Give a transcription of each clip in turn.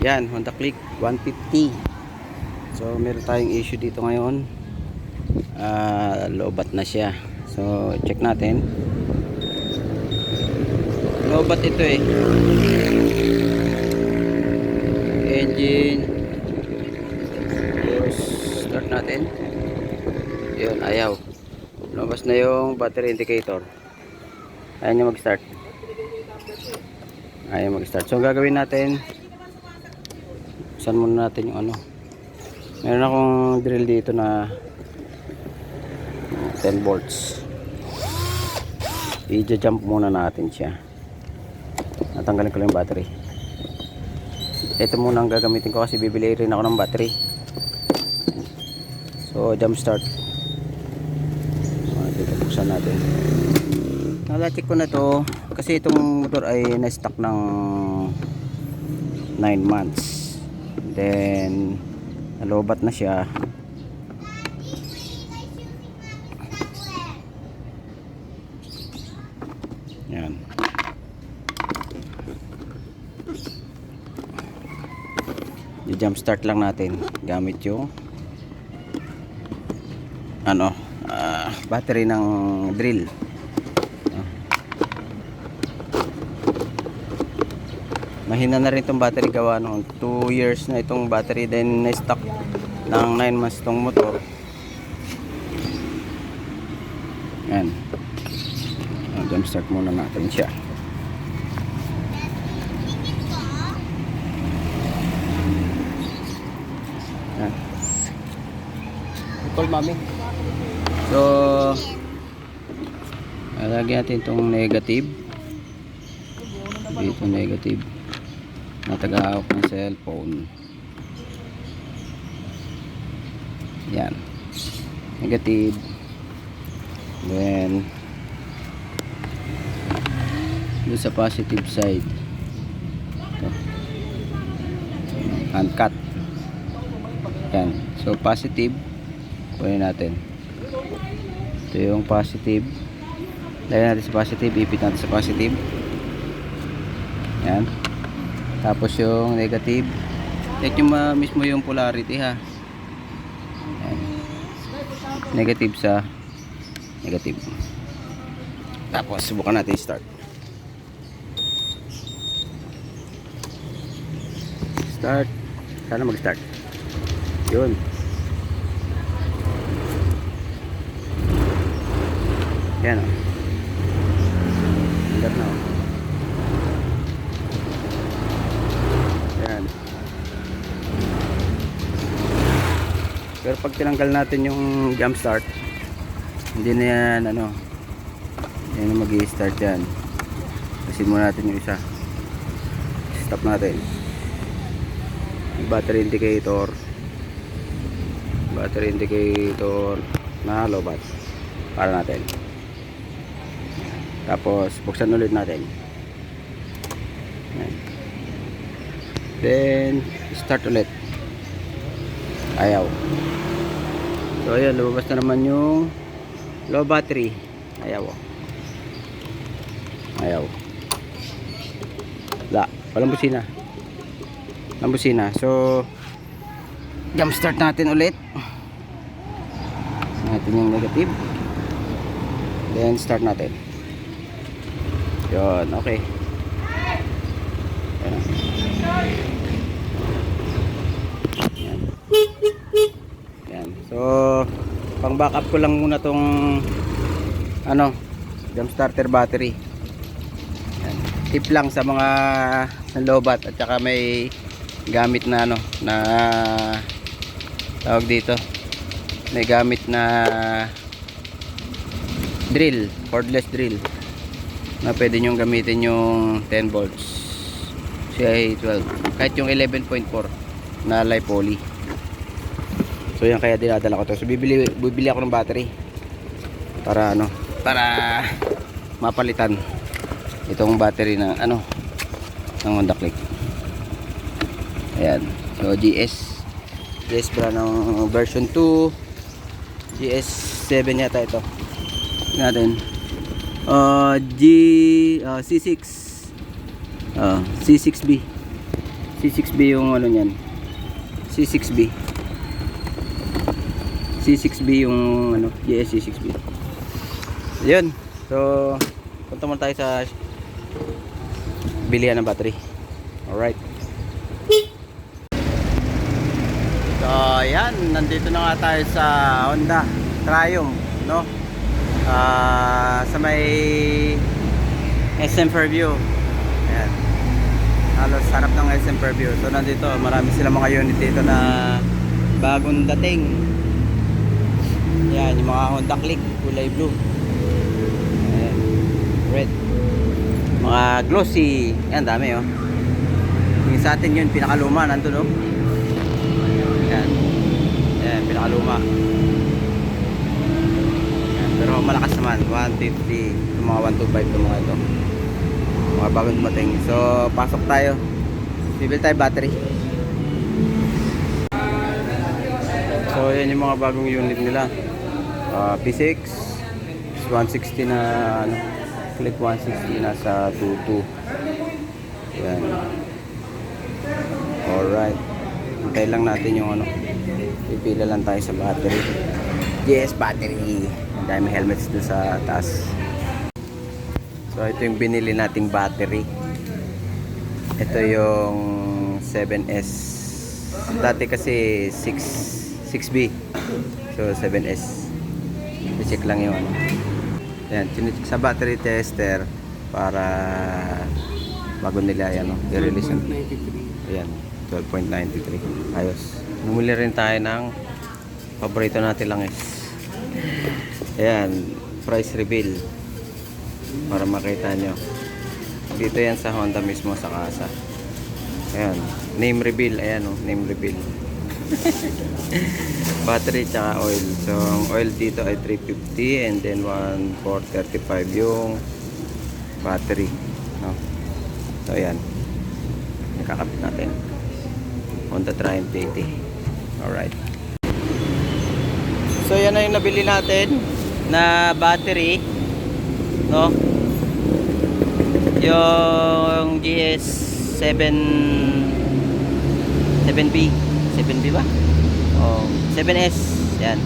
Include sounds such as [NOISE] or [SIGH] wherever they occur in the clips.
Yan, Honda Click 150. So, meron tayong issue dito ngayon. Ah, lobat na siya. So, check natin. Lobat ito eh. Engine. Tapos, start natin. Yun, ayaw. Lumabas na yung battery indicator. Ayaw niya mag-start. Ayaw mag-start. So, ang gagawin natin, saan muna natin yung ano. Meron akong drill dito na 10 volts. I-jump muna natin siya. Natanggalin ko lang yung battery. Ito muna ang gagamitin ko kasi bibili rin ako ng battery. So, jump start. Uh, dito buksan natin. Nalacheck ko na to kasi itong motor ay na-stock ng 9 months. Then, nalobat na siya. Yan. I-jump start lang natin gamit yung ano, ah, battery ng drill. Mahina na rin itong battery gawa noon. 2 years na itong battery then na-stock ng 9 months itong motor. Yan. Ah, Jump start muna natin siya. Yan. Call mami. So, lagyan natin itong negative. Dito negative. Natagahawak ng cellphone. Yan. Negative. Then, doon sa positive side. Ito. Uncut. Yan. So, positive. Kunin natin. Ito yung positive. Lagyan natin sa positive. Ipit natin sa positive. Yan. Tapos yung negative. Check yung ma- mismo yung polarity ha. Negative sa negative. Tapos subukan natin start. Start. Sana mag-start. Yun. Yan o. Hanggat na o. Pero pag tinanggal natin yung jump start, hindi na yan ano, hindi na mag start yan. Kasi muna natin yung isa. Stop natin. Battery indicator. Battery indicator na lobat. Para natin. Tapos buksan ulit natin. Then start ulit. Ayaw. So ayan, lumabas na naman yung low battery. Ayaw. Ayaw. Wala. Walang busina. Walang busina. So jump start natin ulit. Natin yung negative. Then start natin. Yun, okay. Ayan. Yan. Yan. So, pang backup ko lang muna tong ano, jump starter battery. Yan. Tip lang sa mga lobat at saka may gamit na ano, na tawag dito. May gamit na drill, cordless drill na pwede nyong gamitin yung 10 volts CI12 kahit yung 11.4 na live poly so yan kaya dinadala ko to. So bibili, bibili ako ng battery. Para ano para mapalitan itong battery na ano ng Honda Click. Ayan. So GS GS brand ng version 2 GS7 yata ito. Tingnan natin. Uh, G uh, C6 uh, C6B C6B yung ano niyan. C6B. C6B yung ano, GS C6B. Yun. So, punta muna tayo sa bilihan ng battery. Alright. So, ayan. Nandito na nga tayo sa Honda Triumph, no? Ah, sa may SM Fairview. Ayan. Halos harap ng SM Fairview. So, nandito. Marami sila mga unit dito na bagong dating. Ayan, yung mga Honda Click, kulay blue. Ayan. Red. Mga glossy. Ayan, dami oh. Yung sa atin yun, pinakaluma, nandun oh. Ayan. Ayan, pinakaluma. Ayan, pero malakas naman, 150. Yung mga 125 yung mga ito. Mga bagong dumating. So, pasok tayo. Bibili tayo battery. So, yan yung mga bagong unit nila. Ah, P6 is 160 na ano, click 160 nasa 22. Yan. Alright. Hintay lang natin yung ano. Pipila lang tayo sa battery. Yes, battery. Dami helmets dun sa taas. So, ito yung binili nating battery. Ito yung 7S. Dati kasi 6 6B. So 7S. I-check lang yung ano. Yan, chinecheck sa battery tester para bago nila yan, no, i-release Ayan, 12.93. Ayos. Namuli rin tayo ng paborito natin lang is. Ayan, price reveal. Para makita nyo. Dito yan sa Honda mismo sa kasa. Ayan, name reveal. Ayan o, name reveal. [LAUGHS] Battery tsaka oil. So, ang oil dito ay 350 and then 1435 yung battery. No? So, ayan. Nakakapit natin. Honda Triumph 80. Alright. So, yan na yung nabili natin na battery. No? Yung GS 7 7B 7B ba? Oh, 7S yan.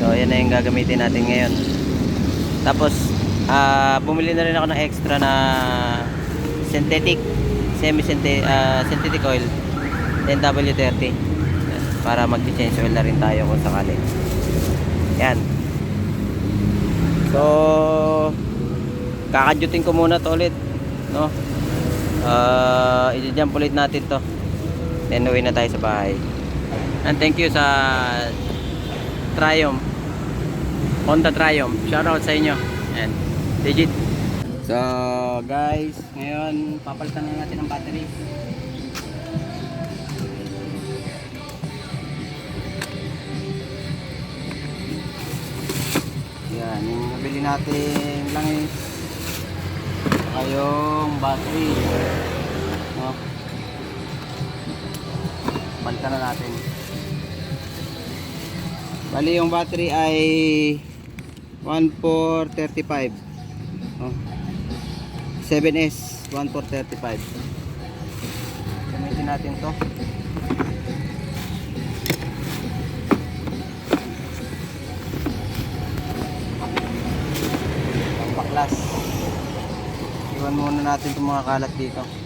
So yan na yung gagamitin natin ngayon. Tapos ah bumili na rin ako ng extra na synthetic semi synthetic oil. NW30 Yan, para mag-change oil na rin tayo kung sakali. Yan. So kakadyutin ko muna to ulit no? Uh, i-jump ulit natin to then uwi na tayo sa bahay. And thank you sa Triumph. Honda Triumph. Shoutout sa inyo. And legit. So guys ngayon papalitan na natin ang battery. Yan yung nabili natin langis. Saka yung battery balikan na natin. Bali yung battery ay 1435 oh. 7S 1435 gamitin natin to. Ang baklas. Iwan muna natin itong mga kalat dito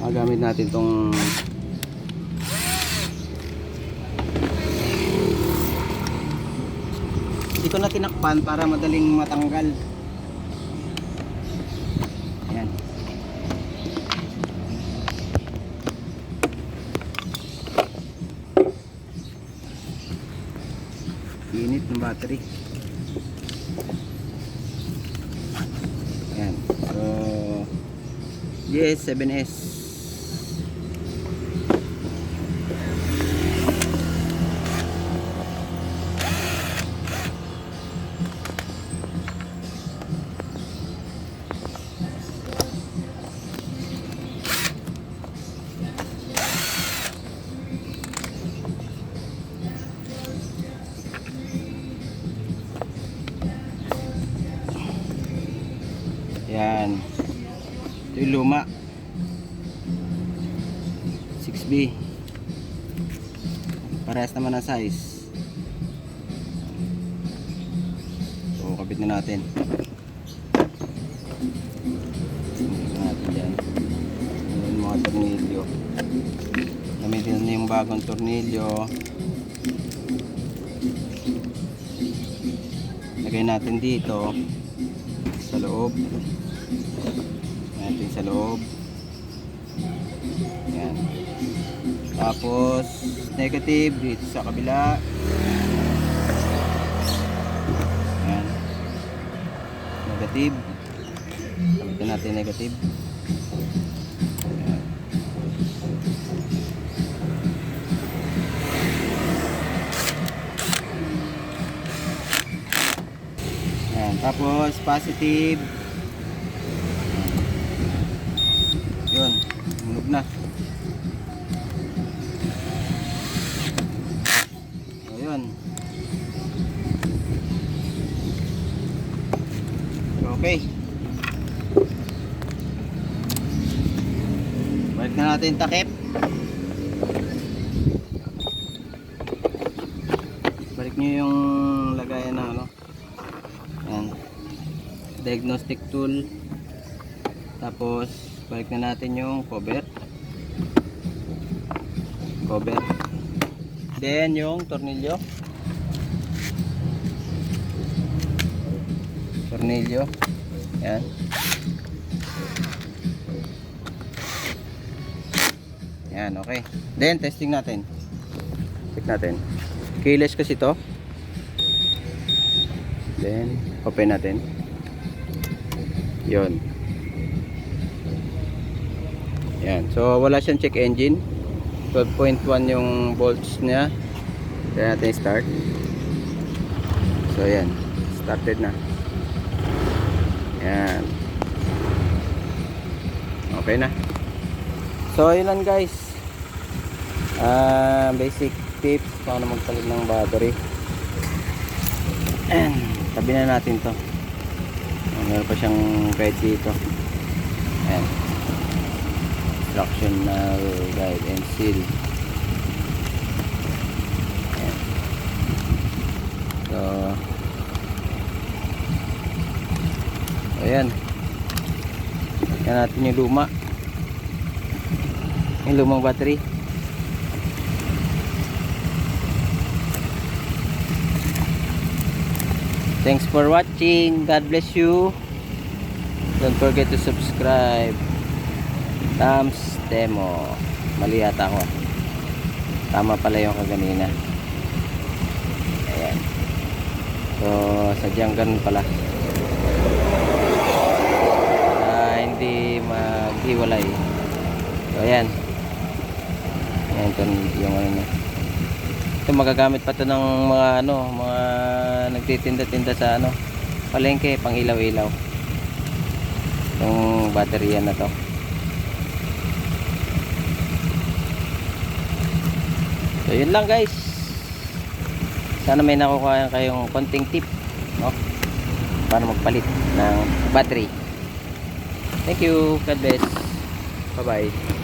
magamit natin itong hindi ko na tinakpan para madaling matanggal. Ayan. Init ng battery. Ayan. So yes 7S Yan. Ito yung luma. 6B. Parehas naman ang size. So, kapit na natin. Kapit na natin dyan. Ayan mga. Gamitin yung bagong tornilyo. Lagay natin dito sa loob. Natin sa loob. Yan. Tapos negative dito sa kabila. Yan. Negative. Gamitin natin negative. Yan. Yan. Tapos positive. Okay. Balik na natin takip. Balik nyo yung lagayan ng ano. Yan. Diagnostic tool. Tapos, balik na natin yung cover. Cover. Then, yung tornilyo. Tornilyo. Yan. Yan, okay. Then, testing natin. Check natin. Keyless kasi to. Then, open natin. Yon. Yan. So, wala siyang check engine. 12.1 yung volts niya. Kaya natin start. So, yan. Started na. Yan. Okay na. So, yun lang guys. Ah, basic tips paano magpalit ng battery. Ayan. Tabi na natin to. Ah, Meron pa siyang guide dito. Ayan. Instructional guide and seal. Ayan. So, ayan. Ayan natin yung luma. Yung lumang battery. Thanks for watching. God bless you. Don't forget to subscribe. Tams Demo. Mali yata ako. Tama pala yung kaganina. Ayan. So, sadyang ganun pala. Ah, hindi maghiwalay. So, ayan. Ayan, ito yung ano niya. Ito magagamit pa to ng mga ano, mga nagtitinda-tinda sa ano, palengke, pang ilaw-ilaw. Yung baterya na to. So yun lang guys. Sana may nakukuha kayong konting tip, no? Para magpalit ng battery. Thank you. God bless. Bye-bye.